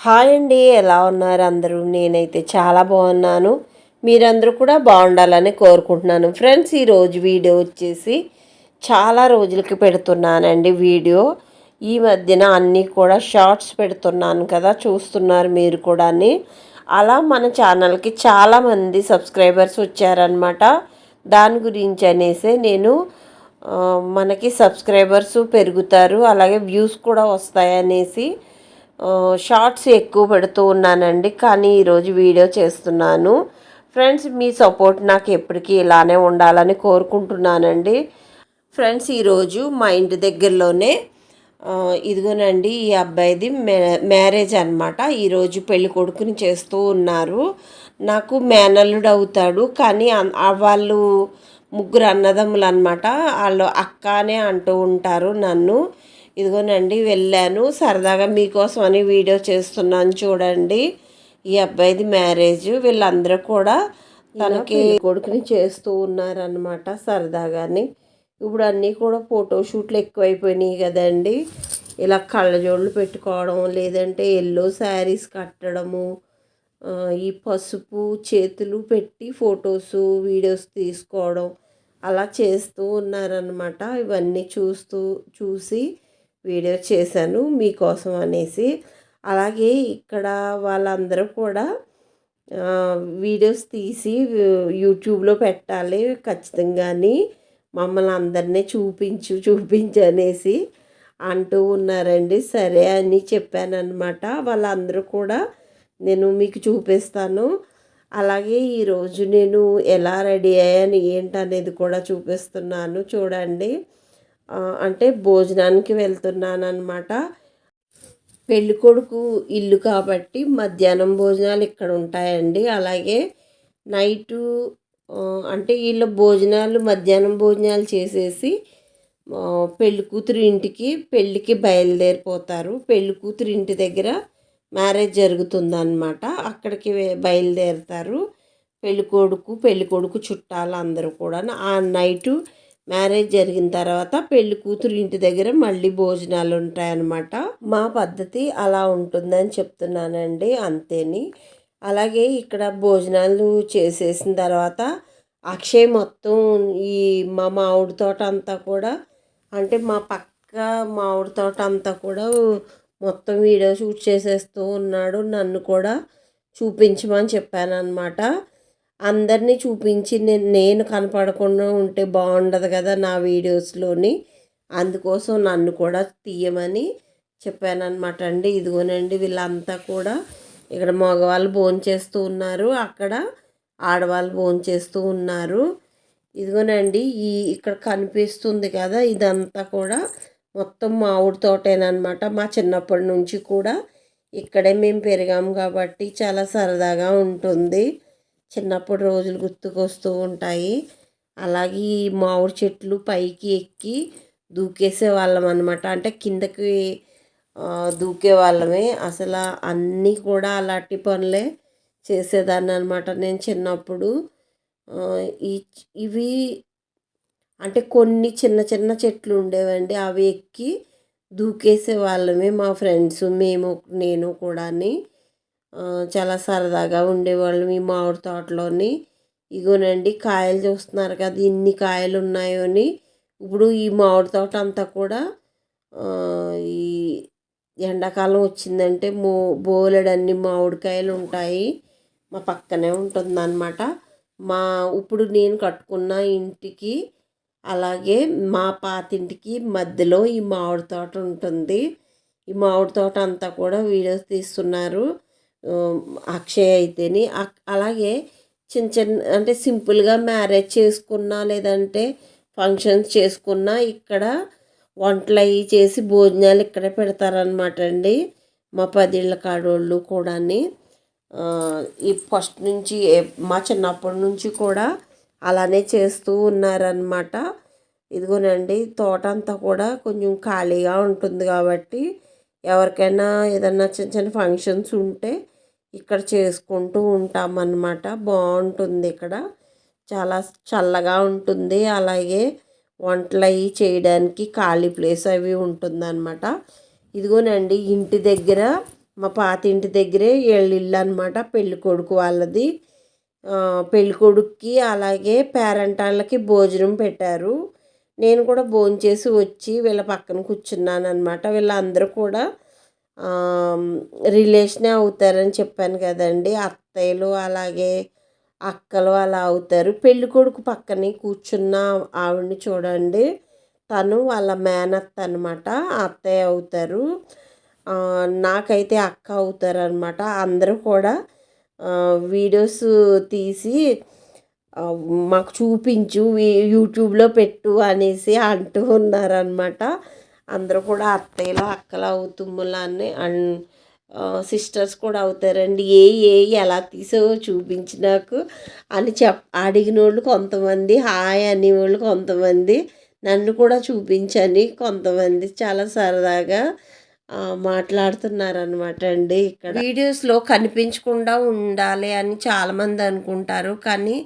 Hi అండి ఎలా ఉన్నారు అందరూ? నేనైతే చాలా బాగున్నాను. మీరందరూ కూడా బాగుండాలని కోరుకుంటున్నాను. ఫ్రెండ్స్ ఈరోజు వీడియో వచ్చేసి చాలా రోజులకి పెడుతున్నానండి వీడియో. ఈ మధ్యన అన్నీ కూడా షార్ట్స్ పెడుతున్నాను కదా చూస్తున్నారు మీరు కూడా అలా మన ఛానల్కి చాలామంది సబ్స్క్రైబర్స్ వచ్చారనమాట దాని గురించి అనేసి నేను మనకి సబ్స్క్రైబర్స్ పెరుగుతారు అలాగే వ్యూస్ కూడా వస్తాయనేసి అనేసి షార్ట్స్ ఎక్కువ పెడుతూ ఉన్నానండి కానీ ఈరోజు వీడియో చేస్తున్నాను. ఫ్రెండ్స్ మీ సపోర్ట్ నాకు ఎప్పటికీ ఇలానే ఉండాలని కోరుకుంటున్నానండి. ఫ్రెండ్స్ ఈరోజు మా ఇంటి దగ్గరలోనే ఇదిగోనండి ఈ అబ్బాయిది మ్యా మ్యారేజ్ అనమాట ఈరోజు పెళ్ళి కొడుకుని చేస్తూ ఉన్నారు. నాకు మేనల్లుడు అవుతాడు కానీ వాళ్ళు ముగ్గురు అన్నదమ్ములు అనమాట వాళ్ళు అక్క అనే అంటూ ఉంటారు నన్ను. ఇదిగోనండి వెళ్ళాను. సరదాగా మీకోసం అని వీడియో చేస్తున్నాను చూడండి. ఈ అబ్బాయిది మ్యారేజ్. వీళ్ళందరూ కూడా తనకి కొడుకుని చేస్తూ ఉన్నారనమాట సరదాగాని. ఇప్పుడు అన్నీ కూడా ఫోటో షూట్లు ఎక్కువైపోయినాయి కదండి. ఇలా కళ్ళజోళ్ళు పెట్టుకోవడం లేదంటే ఎల్లో శారీస్ కట్టడము ఈ పసుపు చేతులు పెట్టి ఫొటోస్ వీడియోస్ తీసుకోవడం అలా చేస్తూ ఉన్నారనమాట ఇవన్నీ చూస్తూ చూసి వీడియో చేశాను మీకోసం అనేసి. అలాగే ఇక్కడ వాళ్ళందరూ కూడా వీడియోస్ తీసి యూట్యూబ్లో పెట్టాలి ఖచ్చితంగాని. మమ్మల్ని అందరినీ చూపించు చూపించు అనేసి అంటూ ఉన్నారండి. సరే అని చెప్పానమాట వాళ్ళందరూ కూడా నేను మీకు చూపిస్తాను. అలాగే ఈరోజు నేను ఎలా రెడీ అయ్యాను ఏంటనేది కూడా చూపిస్తున్నాను. చూడండి. అంటే భోజనానికి వెళ్తున్నాను అనమాట పెళ్ళికొడుకు ఇల్లు కాబట్టి మధ్యాహ్నం భోజనాలు ఇక్కడ ఉంటాయండి. అలాగే నైటు అంటే వీళ్ళ భోజనాలు మధ్యాహ్నం భోజనాలు చేసేసి ఆ, పెళ్ళి కూతురు ఇంటికి పెళ్ళికి బయలుదేరిపోతారు. పెళ్ళి కూతురు ఇంటి దగ్గర మ్యారేజ్ జరుగుతుందన్నమాట. అక్కడికి బయలుదేరుతారు. పెళ్ళికొడుకు పెళ్ళికొడుకు చుట్టాలు అందరూ కూడా ఆ నైటు మ్యారేజ్ జరిగిన తర్వాత పెళ్ళి కూతురు ఇంటి దగ్గర మళ్ళీ భోజనాలు ఉంటాయన్నమాట. మా పద్ధతి అలా ఉంటుందని చెప్తున్నానండి అంతేని. అలాగే ఇక్కడ భోజనాలు చేసేసిన తర్వాత అక్షయ్ మొత్తం ఈ మా మామిడి తోట అంతా కూడా అంటే మా పక్క మామిడి తోట అంతా కూడా మొత్తం వీడియో షూట్ చేసేస్తూ ఉన్నాడు. నన్ను కూడా చూపించమని చెప్పాను అనమాట అందరినీ చూపించి నేను నేను కనపడకుండా ఉంటే బాగుండదు కదా నా వీడియోస్లోని. అందుకోసం నన్ను కూడా తీయమని చెప్పాను అనమాట అండి. ఇదిగోనండి వీళ్ళంతా కూడా ఇక్కడ మగవాళ్ళు భోంచేస్తూ ఉన్నారు. అక్కడ ఆడవాళ్ళు భోంచేస్తూ ఉన్నారు. ఇదిగోనండి ఈ ఇక్కడ కనిపిస్తుంది కదా ఇదంతా కూడా మొత్తం మామిడి తోటేనమాట మా చిన్నప్పటి నుంచి కూడా ఇక్కడే మేము పెరిగాము కాబట్టి చాలా సరదాగా ఉంటుంది. చిన్నప్పుడు రోజులు గుర్తుకొస్తూ ఉంటాయి. అలాగే ఈ మామిడి చెట్లు పైకి ఎక్కి దూకేసే వాళ్ళం అనమాట అంటే కిందకి దూకే వాళ్ళమే. అసలు అన్నీ కూడా అలాంటి పనులే చేసేదాన్ని అనమాట నేను చిన్నప్పుడు. ఈ ఇవి అంటే కొన్ని చిన్న చిన్న చెట్లు ఉండేవండి. అవి ఎక్కి దూకేసే వాళ్ళమే మా ఫ్రెండ్స్ మేము నేను కూడాని. చాలా సరదాగా ఉండేవాళ్ళం ఈ మామిడి తోటలోని. ఇగోనండి కాయలు చూస్తున్నారు కదా ఇన్ని కాయలు ఉన్నాయో అని. ఇప్పుడు ఈ మామిడి తోట అంతా కూడా ఈ ఎండాకాలం వచ్చిందంటే మో బోలెడన్ని మామిడికాయలు ఉంటాయి. మా పక్కనే ఉంటుందన్నమాట. మా ఇప్పుడు నేను కట్టుకున్న ఇంటికి అలాగే మా పాతింటికి మధ్యలో ఈ మామిడి తోట ఉంటుంది. ఈ మామిడి తోట అంతా కూడా వీడియోస్ తీస్తున్నారు. అక్షయ్ అయితేని అక్- అలాగే చిన్న చిన్న అంటే సింపుల్గా మ్యారేజ్ చేసుకున్నా లేదంటే ఫంక్షన్స్ చేసుకున్నా ఇక్కడ వంటలు అవి చేసి భోజనాలు ఇక్కడే పెడతారనమాట అండి. మా పదిళ్ళ కాడోళ్ళు కూడాని. ఈ ఫస్ట్ నుంచి మా చిన్నప్పటి నుంచి కూడా అలానే చేస్తూ ఉన్నారనమాట ఇదిగోనండి తోట అంతా కూడా కొంచెం ఖాళీగా ఉంటుంది కాబట్టి ఎవరికైనా ఏదన్నా చిన్న చిన్న ఫంక్షన్స్ ఉంటే ఇక్కడ చేసుకుంటూ ఉంటామన్నమాట. బాగుంటుంది ఇక్కడ. చాలా చల్లగా ఉంటుంది. అలాగే వంటలు అవి చేయడానికి ఖాళీ ప్లేస్ అవి ఉంటుందన్నమాట. ఇదిగోనండి ఇంటి దగ్గర మా పాత ఇంటి దగ్గరే ఏళ్ళిళ్ళు ఇల్లు అనమాట పెళ్ళి కొడుకు వాళ్ళది. ఆ, పెళ్ళి కొడుక్కి అలాగే పేరెంట్ వాళ్ళకి భోజనం పెట్టారు. నేను కూడా భోంచేసి వచ్చి వీళ్ళ పక్కన కూర్చున్నాను అనమాట వీళ్ళందరూ కూడా రిలేషనే అవుతారని చెప్పాను కదండి. అత్తయ్యలు అలాగే అక్కలు అలా అవుతారు. పెళ్ళి కొడుకు పక్కనే కూర్చున్న ఆవిడని చూడండి. తను వాళ్ళ మేనత్త అనమాట అత్తయ్య అవుతారు. నాకైతే అక్క అవుతారు అనమాట అందరూ కూడా వీడియోస్ తీసి మాకు చూపించు యూట్యూబ్లో పెట్టు అనేసి అంటూ ఉన్నారనమాట అందరూ కూడా అత్తయ్యలు అక్కలు అవుతుమ్ములు అని అన్ సిస్టర్స్ కూడా అవుతారండి. ఏ ఏ ఎలా తీసో చూపించి నాకు అని చెప్ అడిగిన వాళ్ళు కొంతమంది హాయ్ అనేవాళ్ళు కొంతమంది నన్ను కూడా చూపించని కొంతమంది చాలా సరదాగా మాట్లాడుతున్నారనమాట అండి ఇక్కడ. వీడియోస్లో కనిపించకుండా ఉండాలి అని చాలామంది అనుకుంటారు. కానీ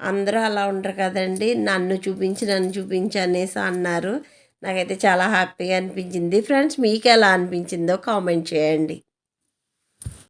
అందరూ అలా ఉండరు కదండి. నన్ను చూపించి నన్ను చూపించి అనేసి అన్నారు. నాకైతే చాలా హ్యాపీగా అనిపించింది. ఫ్రెండ్స్ మీకు ఎలా అనిపించిందో కామెంట్ చేయండి.